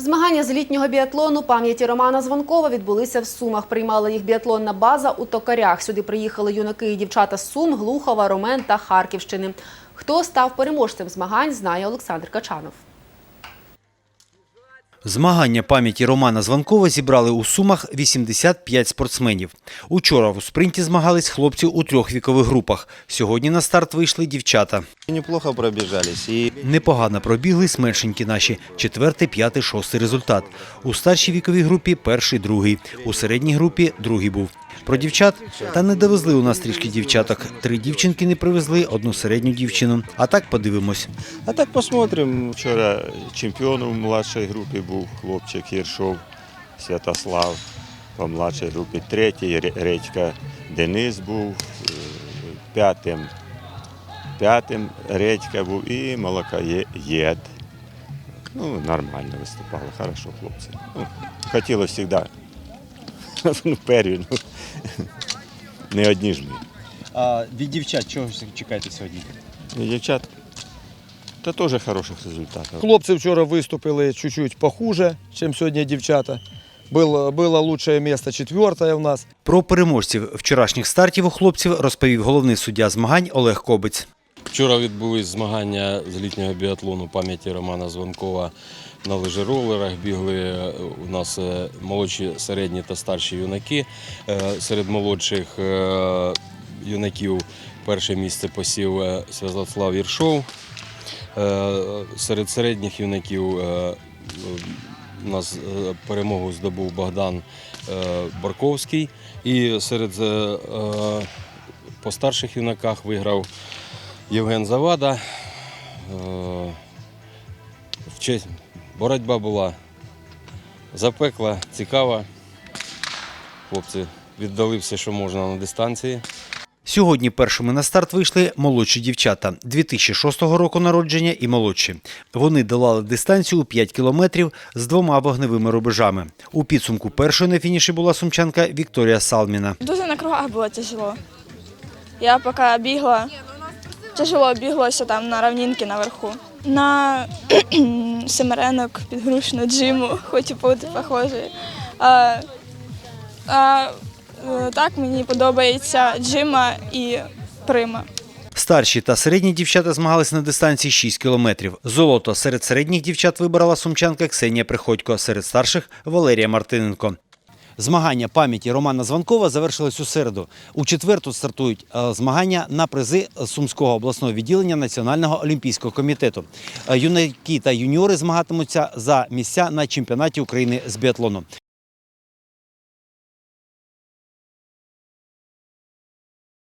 Змагання з літнього біатлону пам'яті Романа Звонкова відбулися в Сумах. Приймала їх біатлонна база у Токарях. Сюди приїхали юнаки і дівчата з Сум, Глухова, Ромен та Харківщини. Хто став переможцем змагань, знає Олександр Качанов. Змагання пам'яті Романа Званкова зібрали у Сумах 85 спортсменів. Учора у спринті змагались хлопці у трьох вікових групах. Сьогодні на старт вийшли дівчата. Неплохо пробіжались. Непогано пробігли меншенькі наші – четвертий, п'ятий, шостий результат. У старшій віковій групі перший, другий. У середній групі другий був. Про дівчат? Та не довезли у нас трішки дівчаток. Три дівчинки не привезли, одну середню дівчину. А так подивимось. а так посмотрим. Вчора чемпіоном в младшій групі був хлопчик Єршов Святослав. По младшій групі третій Ре- Редька Денис був е, п'ятим. П'ятим Редька був і молокоєд. Ну, нормально виступали, хорошо хлопці. Ну, хотілося завжди. Ну, перві, ну, не одні ж ми. А від дівчат чого ж чекаєте сьогодні? Від Дівчат, та теж хороших результатів. Хлопці вчора виступили чуть-чуть похуже, ніж сьогодні дівчата. Було, було лучше місце четверте у нас. Про переможців вчорашніх стартів у хлопців розповів головний суддя змагань Олег Кобець. Вчора відбулись змагання з літнього біатлону пам'яті Романа Звонкова на лижеролерах. Бігли е, у нас е, молодші, середні та старші юнаки. Е, Серед молодших юнаків перше місце посів Святослав Єршов. Серед середніх юнаків у нас перемогу здобув Богдан Барковський. І серед по старших юнаках виграв Євген Завада. Е, в честь- Боротьба була запекла, цікава. Хлопці віддали все, що можна на дистанції. Сьогодні першими на старт вийшли молодші дівчата 2006 року народження і молодші. Вони долали дистанцію у 5 кілометрів з двома вогневими рубежами. У підсумку першою на фініші була сумчанка Вікторія Салміна. Дуже на кругах було тяжело. Я поки бігла, тяжело біглося там на равнинки наверху. На семеренок, підгрушну джиму, хочу бути похожий. А, а е, так мені подобається джима і прима. Старші та середні дівчата змагалися на дистанції 6 кілометрів. Золото серед середніх дівчат вибрала сумчанка Ксенія Приходько, серед старших Валерія Мартиненко. Змагання пам'яті Романа Званкова завершились у середу. У четверту стартують е, змагання на призи Сумського обласного відділення Національного олімпійського комітету. Е, Юнаки та юніори змагатимуться за місця на чемпіонаті України з біатлону.